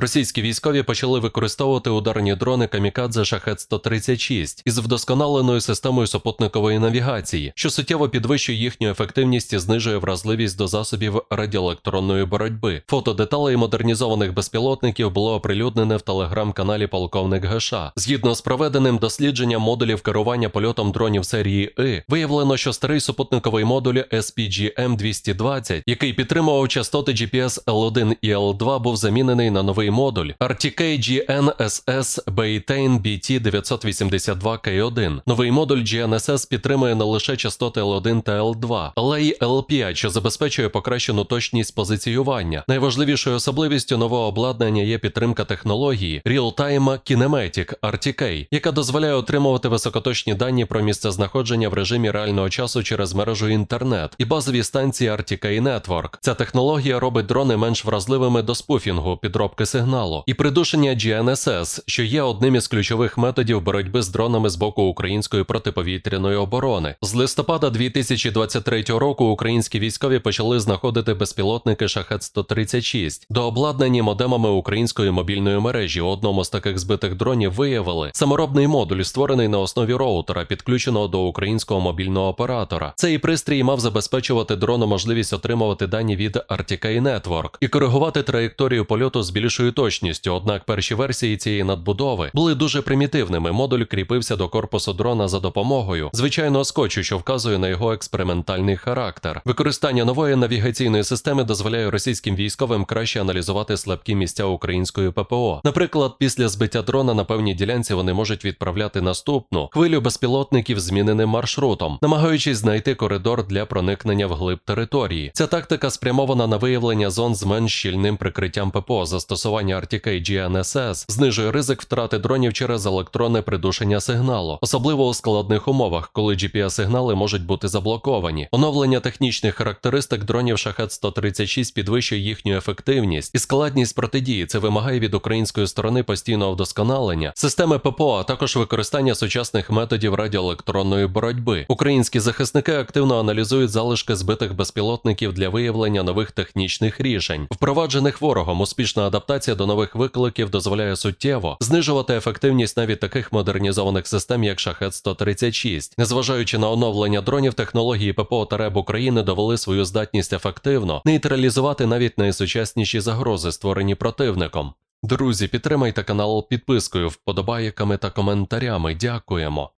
Російські військові почали використовувати ударні дрони Камікадзе Шахет 136 із вдосконаленою системою супутникової навігації, що суттєво підвищує їхню ефективність і знижує вразливість до засобів радіоелектронної боротьби. Фото деталей модернізованих безпілотників було оприлюднене в телеграм-каналі Полковник ГШ. Згідно з проведеним дослідженням модулів керування польотом дронів серії И, виявлено, що старий супутниковий модуль SPGM-220, який підтримував частоти GPS L1 і L2, був замінений на новий модуль RTK GNSS Beitain BT982K1. Новий модуль GNSS підтримує не лише частоти L1 та L2, але й L5, що забезпечує покращену точність позиціювання. Найважливішою особливістю нового обладнання є підтримка технології Real-Time Kinematic RTK, яка дозволяє отримувати високоточні дані про місце знаходження в режимі реального часу через мережу інтернет і базові станції RTK Network. Ця технологія робить дрони менш вразливими до спуфінгу, підробки сигналу і придушення GNSS, що є одним із ключових методів боротьби з дронами з боку української протиповітряної оборони. З листопада 2023 року українські військові почали знаходити безпілотники Шахет 136 до обладнані модемами української мобільної мережі. У одному з таких збитих дронів виявили саморобний модуль, створений на основі роутера, підключеного до українського мобільного оператора. Цей пристрій мав забезпечувати дрону можливість отримувати дані від RTK Network і коригувати траєкторію польоту з більшою точністю. Однак перші версії цієї надбудови були дуже примітивними. Модуль кріпився до корпусу дрона за допомогою звичайного скотчу, що вказує на його експериментальний характер. Використання нової навігаційної системи дозволяє російським військовим краще аналізувати слабкі місця української ППО. Наприклад, після збиття дрона на певній ділянці вони можуть відправляти наступну хвилю безпілотників зміненим маршрутом, намагаючись знайти коридор для проникнення в глиб території. Ця тактика спрямована на виявлення зон з менш щільним прикриттям ППО. Застосування RTK GNSS знижує ризик втрати дронів через електронне придушення сигналу, особливо у складних умовах, коли GPS-сигнали можуть бути заблоковані. Оновлення технічних характеристик дронів Шахет 136 підвищує їхню ефективність і складність протидії. Це вимагає від української сторони постійного вдосконалення системи ППО, а також використання сучасних методів радіоелектронної боротьби. Українські захисники активно аналізують залишки збитих безпілотників для виявлення нових технічних рішень, впроваджених ворогом. Успішна адаптація до нових викликів дозволяє суттєво знижувати ефективність навіть таких модернізованих систем, як Шахет 136. Незважаючи на оновлення дронів, технології ППО та РЕБ України довели свою здатність ефективно нейтралізувати навіть найсучасніші загрози, створені противником. Друзі, підтримайте канал підпискою, вподобайками та коментарями. Дякуємо.